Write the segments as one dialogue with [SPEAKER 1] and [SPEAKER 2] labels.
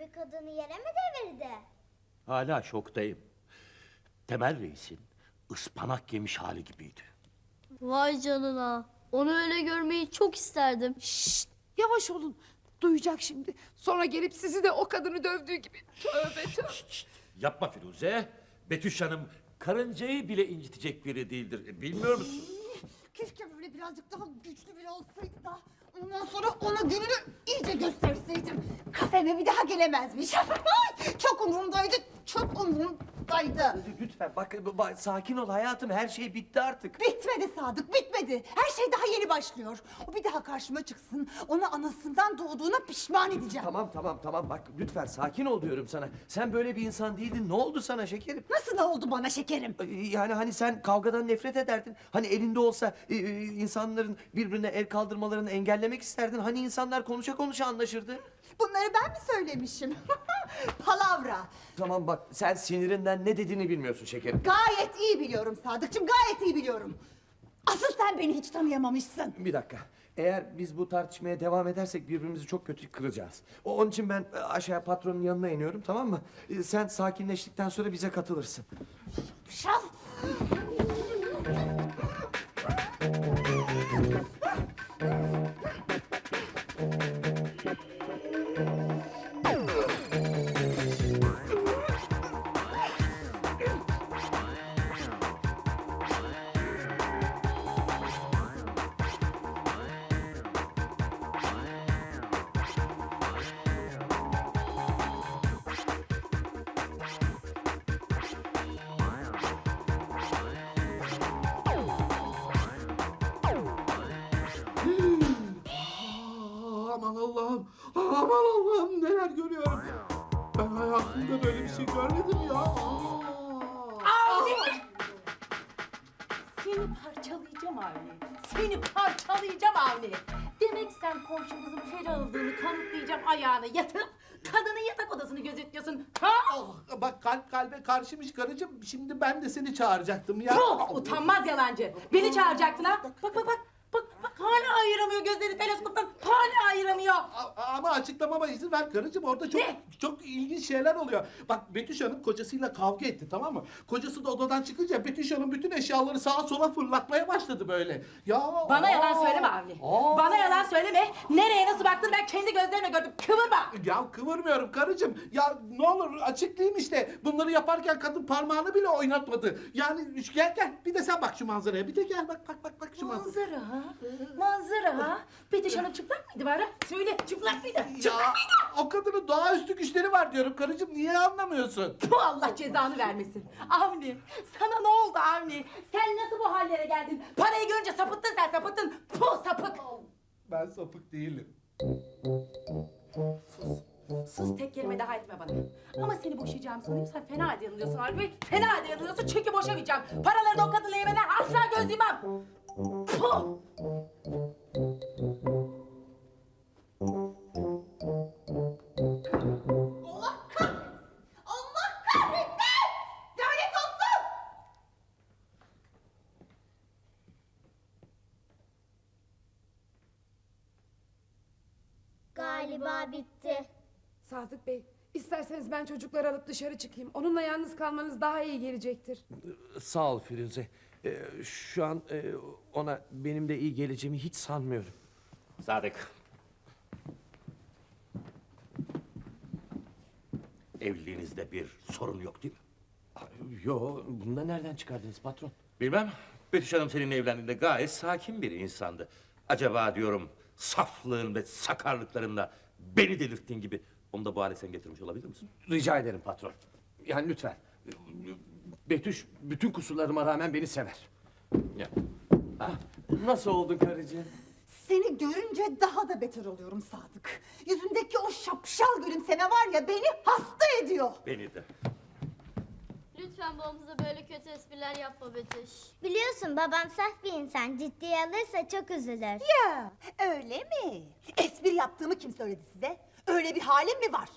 [SPEAKER 1] gibi kadını yere mi devirdi?
[SPEAKER 2] Hala şoktayım. Temel Reis'in ıspanak yemiş hali gibiydi.
[SPEAKER 3] Vay canına. Onu öyle görmeyi çok isterdim.
[SPEAKER 4] Şşt, yavaş olun. Duyacak şimdi. Sonra gelip sizi de o kadını dövdüğü gibi. Tövbe tövbe.
[SPEAKER 2] Şşt, yapma Firuze. Betüş Hanım karıncayı bile incitecek biri değildir. E, Bilmiyor musun?
[SPEAKER 5] Keşke böyle birazcık daha güçlü biri olsaydı da ondan sonra ona gününü iyice gösterseydim. Kafeme bir daha gelemezmiş. Çok umurumdaydı, çok umurumdaydı.
[SPEAKER 6] Lütfen bak, bak sakin ol hayatım her şey bitti artık.
[SPEAKER 5] Bitmedi Sadık, bitmedi. Her şey daha yeni başlıyor. O bir daha karşıma çıksın, onu anasından doğduğuna pişman edeceğim.
[SPEAKER 6] Tamam tamam tamam bak lütfen sakin ol diyorum sana. Sen böyle bir insan değildin ne oldu sana şekerim?
[SPEAKER 5] Nasıl oldu bana şekerim?
[SPEAKER 6] Ee, Yani hani sen kavgadan nefret ederdin. Hani elinde olsa e, e, insanların birbirine el kaldırmalarını engellemek isterdin. Hani insanlar konuşa konuşa anlaşırdı.
[SPEAKER 5] Bunları ben mi söylemişim? Palavra.
[SPEAKER 6] Tamam bak sen sinirinden ne dediğini bilmiyorsun şekerim.
[SPEAKER 5] Gayet iyi biliyorum Sadıkçım, gayet iyi biliyorum. Asıl sen beni hiç tanıyamamışsın.
[SPEAKER 6] Bir dakika. Eğer biz bu tartışmaya devam edersek birbirimizi çok kötü kıracağız. O- Onun için ben e, aşağıya patronun yanına iniyorum tamam mı? E, Sen sakinleştikten sonra bize katılırsın.
[SPEAKER 5] Şal.
[SPEAKER 7] Sen komşumuzun feri olduğunu kanıtlayacağım ayağına yatıp kadının yatak odasını gözetliyorsun. Ha?
[SPEAKER 8] Ah, bak kalp kalbe karşımış karıcığım. Şimdi ben de seni çağıracaktım ya.
[SPEAKER 7] Puh, utanmaz yalancı. Beni çağıracaktın ha. Bak bak bak. Hala ayıramıyor gözleri teleskoptan. Hala ayıramıyor.
[SPEAKER 8] A- Ama açıklamama izin ver karıcığım orada çok
[SPEAKER 7] Ne?
[SPEAKER 8] çok ilginç şeyler oluyor. Bak Betüş Hanım kocasıyla kavga etti tamam mı? Kocası da odadan çıkınca Betüş Hanım bütün eşyaları sağa sola fırlatmaya başladı böyle. Ya
[SPEAKER 7] Bana yalan
[SPEAKER 8] aa,
[SPEAKER 7] söyleme Avni.
[SPEAKER 8] aa.
[SPEAKER 7] Bana yalan söyleme. Nereye nasıl baktın ben kendi gözlerimle gördüm. Kıvırma.
[SPEAKER 8] Ya kıvırmıyorum karıcığım. Ya ne olur açıklayayım işte. Bunları yaparken kadın parmağını bile oynatmadı. Yani gel gel bir de sen bak şu manzaraya. Bir de gel bak bak bak bak şu.
[SPEAKER 7] Manzara ha. Manzara ha. Betüş Hanım çıplak mıydı bari? Söyle çıplak mıydı?
[SPEAKER 8] Ya o kadının doğaüstü güçleri var diyorum karıcığım. Niye anlamıyorsun?
[SPEAKER 7] Bu Allah cezanı vermesin. Avni sana ne oldu Avni? Sen nasıl bu hallere geldin? Parayı görünce sapıttın sen sapıttın. Puh sapık.
[SPEAKER 8] Ben sapık değilim.
[SPEAKER 7] Sus tek kelime daha etme bana. Ama seni boşayacağım sanıyorum sen fena halde yanılıyorsun Avni. Fena halde yanılıyorsun çünkü boşamayacağım. Paraları da o kadınla yemeden asla göz yumam.
[SPEAKER 1] Galiba bitti.
[SPEAKER 4] Sadık Bey, isterseniz ben çocukları alıp dışarı çıkayım. Onunla yalnız kalmanız daha iyi gelecektir.
[SPEAKER 6] Sağ ol Firuze. Ee, şu an e, ona benim de iyi geleceğimi hiç sanmıyorum.
[SPEAKER 2] Sadık. Evliliğinizde bir sorun yok değil mi?
[SPEAKER 6] Yo, bunu da nereden çıkardınız patron?
[SPEAKER 2] Bilmem. Betüş Hanım seninle evlendiğinde gayet sakin bir insandı. Acaba diyorum saflığın ve sakarlıklarınla beni delirttiğin gibi onu da bu hale sen getirmiş olabilir misin?
[SPEAKER 6] Rica ederim patron. Yani lütfen. Betüş bütün kusurlarıma rağmen beni sever.
[SPEAKER 2] Ya.
[SPEAKER 6] Ah, nasıl oldun karıcığım?
[SPEAKER 5] Seni görünce daha da beter oluyorum Sadık. Yüzündeki o şapşal gülümseme var ya beni hasta ediyor.
[SPEAKER 2] Beni de.
[SPEAKER 3] Lütfen babamıza böyle kötü espriler yapma Betüş.
[SPEAKER 1] Biliyorsun babam saf bir insan. Ciddiye alırsa çok üzülür.
[SPEAKER 5] Ya öyle mi? Espri yaptığımı kim söyledi size? Öyle bir halim mi var?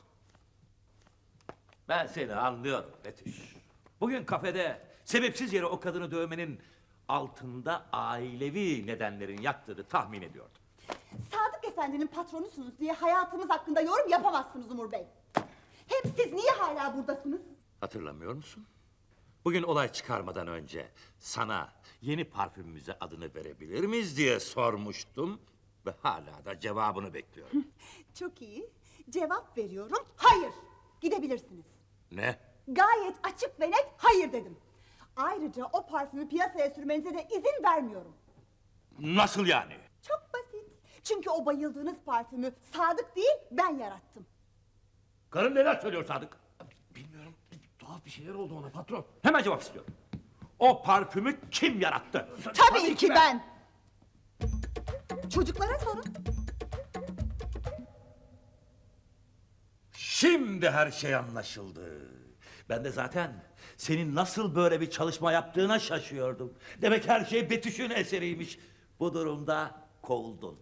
[SPEAKER 2] Ben seni anlıyorum Betüş. Bugün kafede sebepsiz yere o kadını dövmenin altında ailevi nedenlerin yattığını tahmin ediyordum.
[SPEAKER 5] Sadık beyefendinin patronusunuz diye hayatımız hakkında yorum yapamazsınız Umur Bey. Hem siz niye hala buradasınız?
[SPEAKER 2] Hatırlamıyor musun? Bugün olay çıkarmadan önce sana yeni parfümümüze adını verebilir miyiz diye sormuştum. Ve hala da cevabını bekliyorum.
[SPEAKER 5] Çok iyi. Cevap veriyorum. Hayır. Gidebilirsiniz.
[SPEAKER 2] ne?
[SPEAKER 5] Gayet açık ve net hayır dedim. Ayrıca o parfümü piyasaya sürmenize de izin vermiyorum.
[SPEAKER 2] Nasıl yani?
[SPEAKER 5] Çok basit. Çünkü o bayıldığınız parfümü Sadık değil ben yarattım.
[SPEAKER 2] Karın neler söylüyor Sadık?
[SPEAKER 6] Bilmiyorum. Tuhaf bir şeyler oldu ona patron.
[SPEAKER 2] Hemen cevap istiyorum. O parfümü kim yarattı?
[SPEAKER 5] Tabii, ki ben. Çocuklara sorun.
[SPEAKER 2] Şimdi her şey anlaşıldı. Ben de zaten senin nasıl böyle bir çalışma yaptığına şaşıyordum. Demek her şey Betüş'ün eseriymiş. Bu durumda kovuldun.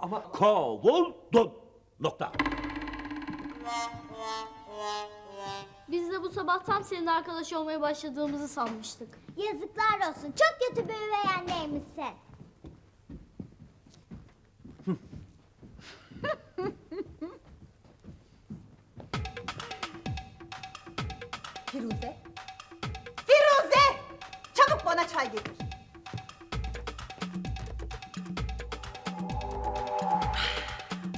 [SPEAKER 6] ama
[SPEAKER 2] Kovuldun. Nokta.
[SPEAKER 3] Biz de bu sabah tam senin arkadaş olmaya başladığımızı sanmıştık.
[SPEAKER 1] Yazıklar olsun. Çok kötü bir üvey anneymişsin.
[SPEAKER 5] Firuze. Firuze! Çabuk bana çay getir.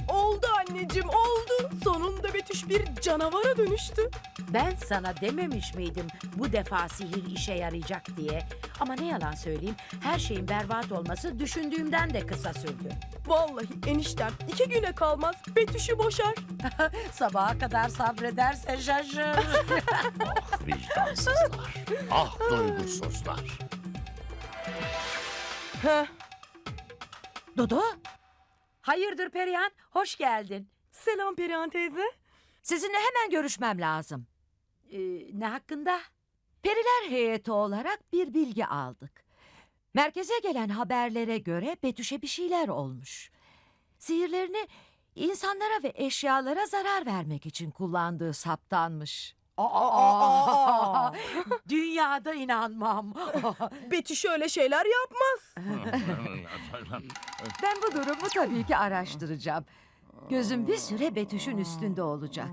[SPEAKER 9] Oldu anneciğim oldu. Sonunda Betüş bir canavara dönüştü.
[SPEAKER 10] Ben sana dememiş miydim bu defa sihir işe yarayacak diye? Ama ne yalan söyleyeyim her şeyin berbat olması düşündüğümden de kısa sürdü.
[SPEAKER 9] Vallahi eniştem iki güne kalmaz Betüş'ü boşar.
[SPEAKER 10] Sabaha kadar sabrederse şaşır.
[SPEAKER 11] Ah vicdansızlar. Ah duygusuzlar.
[SPEAKER 9] Heh,
[SPEAKER 10] Dodo? Hayırdır Perihan? Hoş geldin.
[SPEAKER 9] selam Perihan teyze.
[SPEAKER 12] Sizinle hemen görüşmem lazım.
[SPEAKER 10] Ee, ne hakkında?
[SPEAKER 12] Periler heyeti olarak bir bilgi aldık. Merkeze gelen haberlere göre Betüş'e bir şeyler olmuş. Sihirlerini insanlara ve eşyalara zarar vermek için kullandığı saptanmış.
[SPEAKER 10] Aa, dünyada inanmam.
[SPEAKER 9] Betüş öyle şeyler yapmaz.
[SPEAKER 12] Ben bu durumu tabii ki araştıracağım. Gözüm bir süre Betüş'ün üstünde olacak.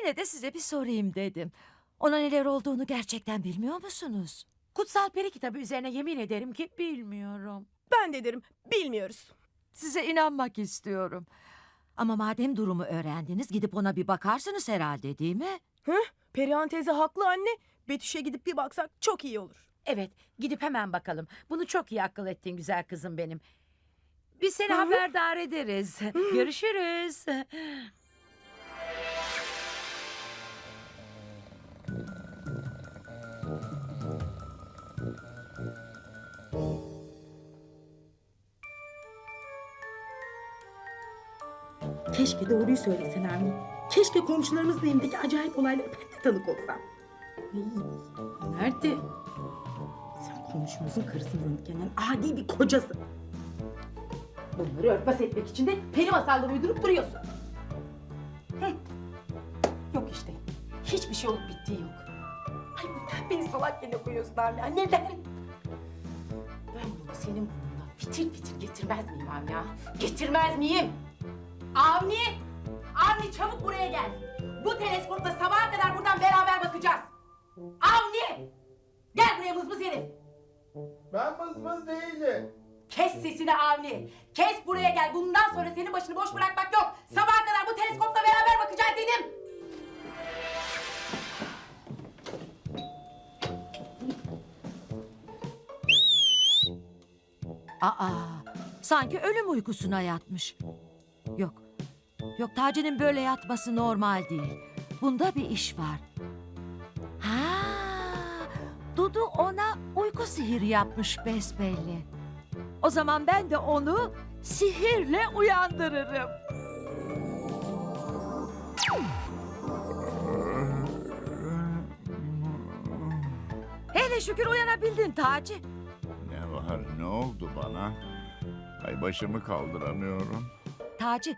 [SPEAKER 12] Yine de size bir sorayım dedim. Ona neler olduğunu gerçekten bilmiyor musunuz?
[SPEAKER 10] Kutsal peri kitabı üzerine yemin ederim ki bilmiyorum.
[SPEAKER 9] Ben de derim bilmiyoruz.
[SPEAKER 12] Size inanmak istiyorum. Ama madem durumu öğrendiniz gidip ona bir bakarsınız herhalde değil mi?
[SPEAKER 9] Heh, Perihan teyze haklı anne. Betüş'e gidip bir baksak çok iyi olur.
[SPEAKER 10] Evet, gidip hemen bakalım. Bunu çok iyi akıl ettin güzel kızım benim. Biz seni haberdar ederiz. Görüşürüz.
[SPEAKER 7] Keşke doğruyu söylesen Avni. Keşke komşularımızın evindeki acayip olaylara ben de tanık olsam. Nerede? Sen komşumuzun karısını röntgenleyen adi bir kocası. Bunları örtbas etmek için de peri masalları uydurup duruyorsun. Hı. Yok işte. Hiçbir şey olup bittiği yok. Ay neden beni salak yerine koyuyorsun Avni? Neden? Ben bunu senin burnundan fitil fitil getirmez miyim Avni ya? Getirmez miyim? Avni! Avni çabuk buraya gel. Bu teleskopla sabaha kadar buradan beraber bakacağız. Avni! Gel buraya mızmız herif.
[SPEAKER 8] Ben mızmız değilim.
[SPEAKER 7] Kes sesini Avni. Kes buraya gel. Bundan sonra senin başını boş bırakmak yok. Sabaha kadar bu teleskopla beraber bakacağız dedim.
[SPEAKER 12] Aa, sanki ölüm uykusuna yatmış. Yok, Taci'nin böyle yatması normal değil. Bunda bir iş var. Ha, Dudu ona uyku sihiri yapmış besbelli. O zaman ben de onu sihirle uyandırırım. Hele şükür uyanabildin Taci.
[SPEAKER 11] Ne var ne oldu bana? Ay başımı kaldıramıyorum.
[SPEAKER 12] Taci,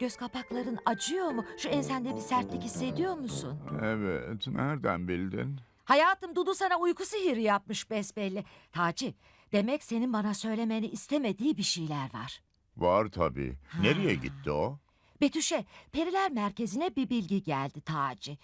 [SPEAKER 12] göz kapakların acıyor mu? Şu ensende bir sertlik hissediyor musun?
[SPEAKER 11] Evet nereden bildin?
[SPEAKER 12] Hayatım Dudu sana uyku sihiri yapmış besbelli. Taci, demek senin bana söylemeni istemediği bir şeyler var.
[SPEAKER 11] Var tabii. Nereye gitti o?
[SPEAKER 12] Betüş'e periler merkezine bir bilgi geldi Taci.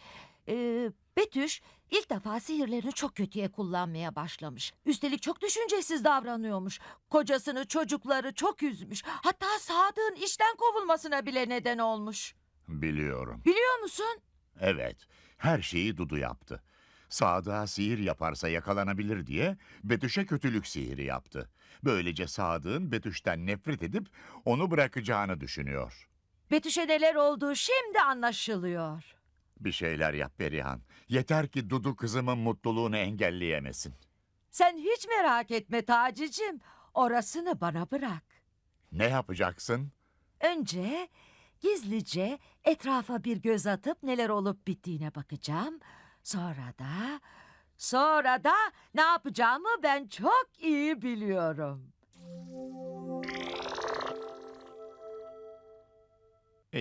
[SPEAKER 12] Ee, Betüş ilk defa sihirlerini çok kötüye kullanmaya başlamış. Üstelik çok düşüncesiz davranıyormuş. Kocasını, çocukları çok üzmüş. Hatta Sadık'ın işten kovulmasına bile neden olmuş.
[SPEAKER 11] Biliyorum.
[SPEAKER 12] Biliyor musun?
[SPEAKER 11] Evet. Her şeyi Dudu yaptı. Sadık'a sihir yaparsa yakalanabilir diye Betüş'e kötülük sihiri yaptı. Böylece Sadık'ın Betüş'ten nefret edip onu bırakacağını düşünüyor.
[SPEAKER 12] Betüş'e neler olduğu şimdi anlaşılıyor.
[SPEAKER 11] Bir şeyler yap Perihan. Yeter ki Dudu kızımın mutluluğunu engelleyemesin.
[SPEAKER 12] Sen hiç merak etme Taci'cim. Orasını bana bırak.
[SPEAKER 11] Ne yapacaksın?
[SPEAKER 12] Önce gizlice etrafa bir göz atıp neler olup bittiğine bakacağım. Sonra da sonra da ne yapacağımı ben çok iyi biliyorum.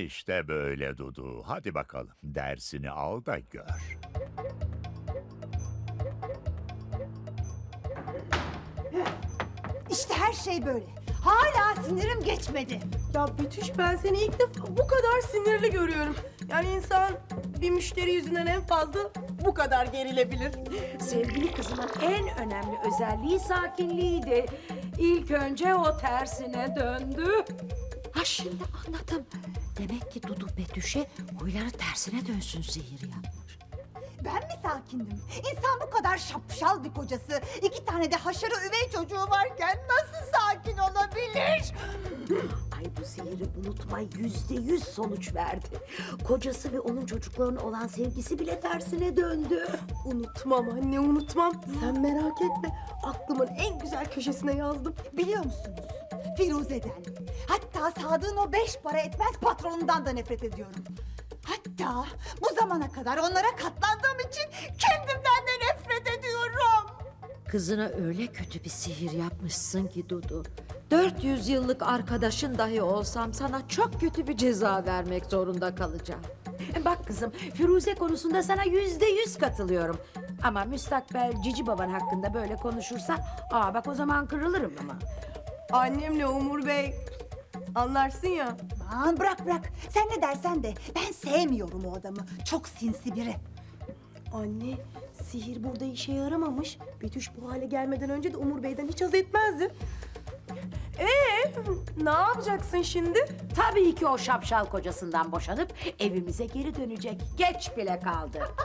[SPEAKER 11] İşte böyle Dudu. Hadi bakalım dersini al da gör.
[SPEAKER 5] İşte her şey böyle. Hala sinirim geçmedi.
[SPEAKER 9] Ya Betüş ben seni ilk defa bu kadar sinirli görüyorum. Yani insan bir müşteri yüzünden en fazla bu kadar gerilebilir.
[SPEAKER 10] Sevgili kızımın en önemli özelliği sakinliğiydi. İlk önce o tersine döndü.
[SPEAKER 12] Ha şimdi anladım. Demek ki Dudu Betüş'e huyları tersine dönsün sihir yapmış.
[SPEAKER 5] Ben mi sakindim? İnsan bu kadar şapşal bir kocası, iki tane de haşarı üvey çocuğu varken nasıl sakin olabilir?
[SPEAKER 10] Ay bu sihiri unutma yüzde yüz sonuç verdi. Kocası ve onun çocuklarına olan sevgisi bile tersine döndü.
[SPEAKER 9] Unutmam anne unutmam. Sen merak etme. Aklımın en güzel köşesine yazdım.
[SPEAKER 5] Biliyor musunuz? Firuze'den, hatta Sadık'ın o beş para etmez patronundan da nefret ediyorum. Hatta bu zamana kadar onlara katlandığım için kendimden de nefret ediyorum.
[SPEAKER 12] Kızına öyle kötü bir sihir yapmışsın ki Dudu. 400 yıllık arkadaşın dahi olsam sana çok kötü bir ceza vermek zorunda kalacağım.
[SPEAKER 10] Bak kızım Firuze konusunda sana yüzde yüz katılıyorum. Ama müstakbel cici baban hakkında böyle konuşursa aa bak o zaman kırılırım ama.
[SPEAKER 9] Annemle Umur Bey anlarsın ya.
[SPEAKER 5] Aman bırak bırak. Sen ne dersen de ben sevmiyorum o adamı. Çok sinsi biri.
[SPEAKER 9] Anne sihir burada işe yaramamış. Betüş bu hale gelmeden önce de Umur Bey'den hiç haz etmezdi. Ee, ne yapacaksın şimdi?
[SPEAKER 10] Tabii ki o şapşal kocasından boşanıp evimize geri dönecek. Geç bile kaldı.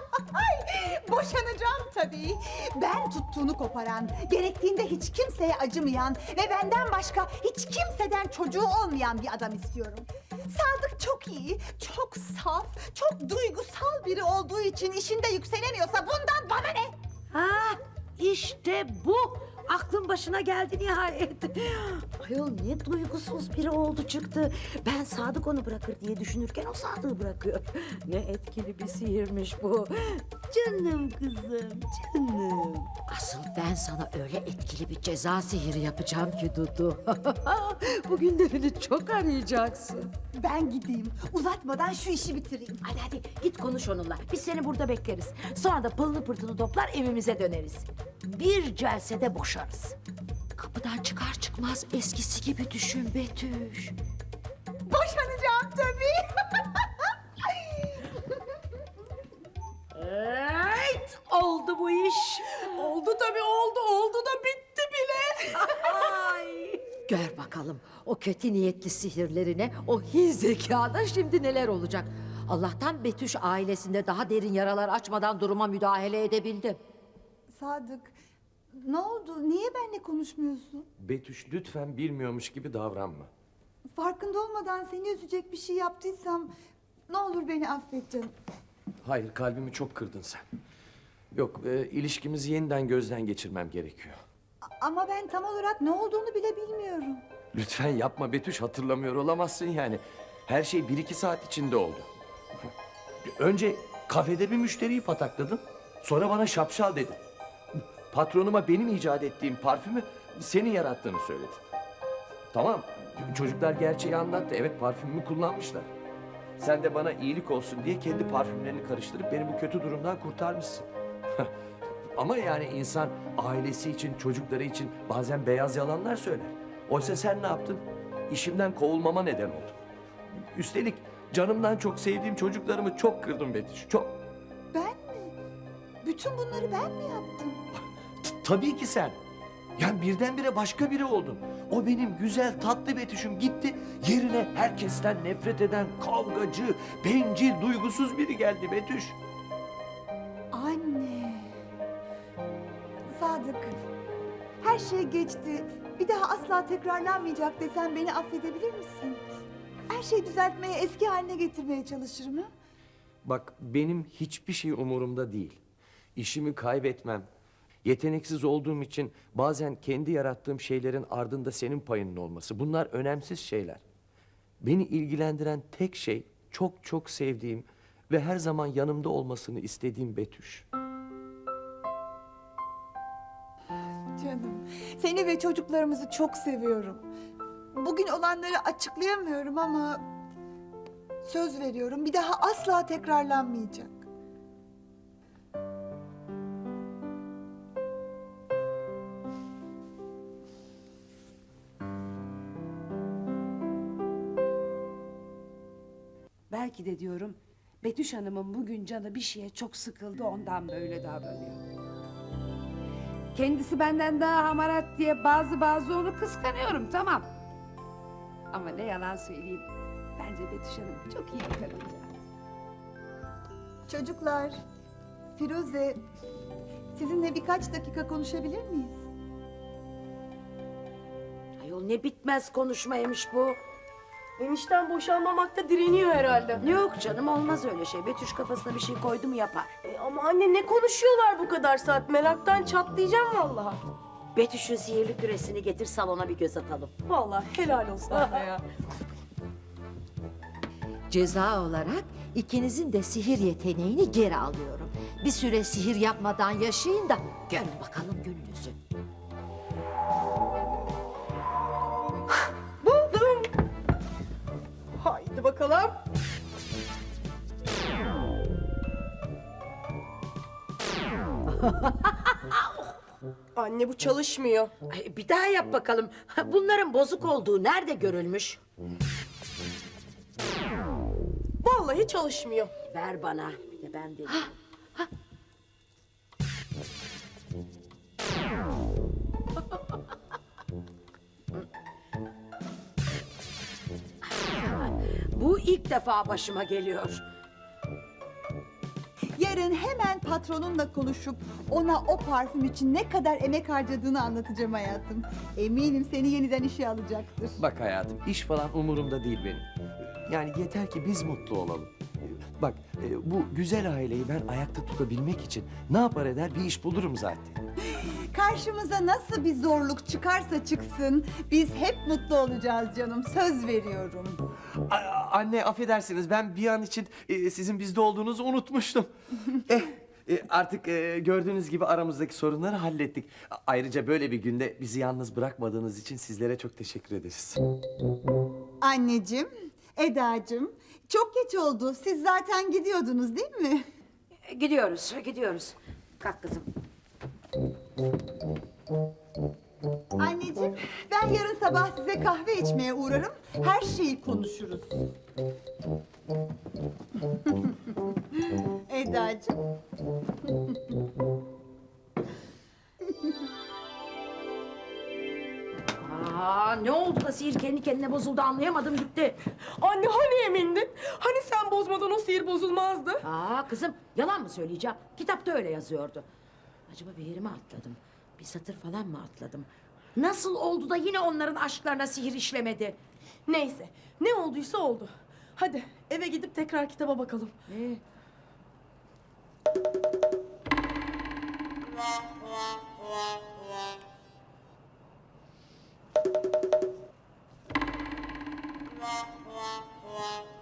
[SPEAKER 5] Boşanacağım tabii. Ben tuttuğunu koparan, gerektiğinde hiç kimseye acımayan ve benden başka hiç kimseden çocuğu olmayan bir adam istiyorum. Sadık çok iyi, çok saf, çok duygusal biri olduğu için işinde yükselemiyorsa bundan bana ne?
[SPEAKER 10] Ha işte bu. Aklın başına geldi nihayet. Ayol ne duygusuz biri oldu çıktı. Ben Sadık onu bırakır diye düşünürken o Sadık'ı bırakıyor. Ne etkili bir sihirmiş bu. Canım kızım, canım.
[SPEAKER 12] Asıl ben sana öyle etkili bir ceza sihiri yapacağım ki Dudu. Bugünlerini çok arayacaksın.
[SPEAKER 5] Ben gideyim, uzatmadan şu işi bitireyim.
[SPEAKER 10] Hadi hadi git konuş onunla. Biz seni burada bekleriz. Sonra da pılını pırtını toplar evimize döneriz. Bir celsede boşarız.
[SPEAKER 12] Kapıdan çıkar çıkmaz eskisi gibi düşün Betüş.
[SPEAKER 5] Boşanacağım tabii.
[SPEAKER 10] Evet, oldu bu iş.
[SPEAKER 9] Oldu tabii oldu. Oldu da bitti bile.
[SPEAKER 10] Ay.
[SPEAKER 12] Gör bakalım o kötü niyetli sihirlerine, o hin zekada şimdi neler olacak. Allah'tan Betüş ailesinde daha derin yaralar açmadan duruma müdahale edebildim.
[SPEAKER 5] Sadık, ne oldu? Niye benimle konuşmuyorsun?
[SPEAKER 6] Betüş lütfen bilmiyormuş gibi davranma.
[SPEAKER 5] Farkında olmadan seni üzecek bir şey yaptıysam ne olur beni affet canım.
[SPEAKER 6] Hayır kalbimi çok kırdın sen. Yok e, ilişkimizi yeniden gözden geçirmem gerekiyor.
[SPEAKER 5] Ama ben tam olarak ne olduğunu bile bilmiyorum.
[SPEAKER 6] Lütfen yapma Betüş hatırlamıyor olamazsın yani. Her şey bir iki saat içinde oldu. Önce kafede bir müşteriyi patakladın. Sonra bana şapşal dedin. Patronuma benim icat ettiğim parfümü senin yarattığını söyledin. Tamam çocuklar gerçeği anlattı. Evet parfümümü kullanmışlar. Sen de bana iyilik olsun diye kendi parfümlerini karıştırıp beni bu kötü durumdan kurtarmışsın. Ama yani insan ailesi için, çocukları için bazen beyaz yalanlar söyler. Oysa sen ne yaptın? işimden kovulmama neden oldun. Üstelik canımdan çok sevdiğim çocuklarımı çok kırdım Betüş. Çok.
[SPEAKER 5] Ben mi? Bütün bunları ben mi yaptım?
[SPEAKER 6] Tabii ki sen. Yani birdenbire başka biri oldun. O benim güzel tatlı Betüş'üm gitti. Yerine herkesten nefret eden kavgacı, bencil, duygusuz biri geldi Betüş.
[SPEAKER 5] Anne. Sadık. Her şey geçti. Bir daha asla tekrarlanmayacak desem beni affedebilir misin? Her şeyi düzeltmeye, eski haline getirmeye çalışırım ha?
[SPEAKER 6] Bak benim hiçbir şey umurumda değil. İşimi kaybetmem. Yeteneksiz olduğum için bazen kendi yarattığım şeylerin ardında senin payının olması. Bunlar önemsiz şeyler. Beni ilgilendiren tek şey çok çok sevdiğim ve her zaman yanımda olmasını istediğim Betüş.
[SPEAKER 5] Canım, seni ve çocuklarımızı çok seviyorum. Bugün olanları açıklayamıyorum ama söz veriyorum bir daha asla tekrarlanmayacak.
[SPEAKER 4] Belki de diyorum Betüş Hanım'ın bugün canı bir şeye çok sıkıldı ondan böyle davranıyor. Kendisi benden daha hamarat diye bazı bazı onu kıskanıyorum tamam. Ama ne yalan söyleyeyim. Bence Betüş Hanım çok iyi bir kadıncağız.
[SPEAKER 5] Çocuklar, Firuze, sizinle birkaç dakika konuşabilir miyiz?
[SPEAKER 10] Ayol ne bitmez konuşmaymış bu.
[SPEAKER 9] Enişten boşanmamakta direniyor herhalde.
[SPEAKER 10] Yok canım olmaz öyle şey. Betüş kafasına bir şey koydu mu yapar.
[SPEAKER 9] E, ama anne ne konuşuyorlar bu kadar saat? Meraktan çatlayacağım vallahi.
[SPEAKER 10] Betüş'ün sihirli küresini getir salona bir göz atalım.
[SPEAKER 9] Vallahi helal olsun anne ya.
[SPEAKER 12] Ceza olarak ikinizin de sihir yeteneğini geri alıyorum. Bir süre sihir yapmadan yaşayın da görün bakalım gününüzü.
[SPEAKER 9] Haydi bakalım. Anne bu çalışmıyor.
[SPEAKER 10] Ay, bir daha yap bakalım. Bunların bozuk olduğu nerede görülmüş?
[SPEAKER 9] Vallahi çalışmıyor.
[SPEAKER 10] Ver bana. Bir de ben de. Bu ilk defa başıma geliyor.
[SPEAKER 5] Yarın hemen patronunla konuşup ona o parfüm için ne kadar emek harcadığını anlatacağım hayatım. Eminim seni yeniden işe alacaktır.
[SPEAKER 6] Bak hayatım iş falan umurumda değil benim. Yani yeter ki biz mutlu olalım. Bak e, bu güzel aileyi ben ayakta tutabilmek için ne yapar eder bir iş bulurum zaten.
[SPEAKER 5] Karşımıza nasıl bir zorluk çıkarsa çıksın biz hep mutlu olacağız canım söz veriyorum.
[SPEAKER 6] A- anne affedersiniz ben bir an için e, sizin bizde olduğunuzu unutmuştum. eh, e, artık e, gördüğünüz gibi aramızdaki sorunları hallettik. A- Ayrıca böyle bir günde bizi yalnız bırakmadığınız için sizlere çok teşekkür ederiz.
[SPEAKER 5] Anneciğim, Edacığım çok geç oldu. Siz zaten gidiyordunuz değil mi?
[SPEAKER 10] Gidiyoruz, gidiyoruz. Kalk kızım.
[SPEAKER 5] Size kahve içmeye uğrarım. Her şeyi konuşuruz. Edacığım.
[SPEAKER 10] Aa, ne oldu da sihir kendi kendine bozuldu anlayamadım gitti.
[SPEAKER 9] Anne hani emindin? Hani sen bozmadan o sihir bozulmazdı?
[SPEAKER 10] Aa kızım yalan mı söyleyeceğim? Kitapta öyle yazıyordu. Acaba bir yeri mi atladım? Bir satır falan mı atladım? Nasıl oldu da yine onların aşklarına sihir işlemedi?
[SPEAKER 9] Neyse ne olduysa oldu. Hadi eve gidip tekrar kitaba bakalım. Ne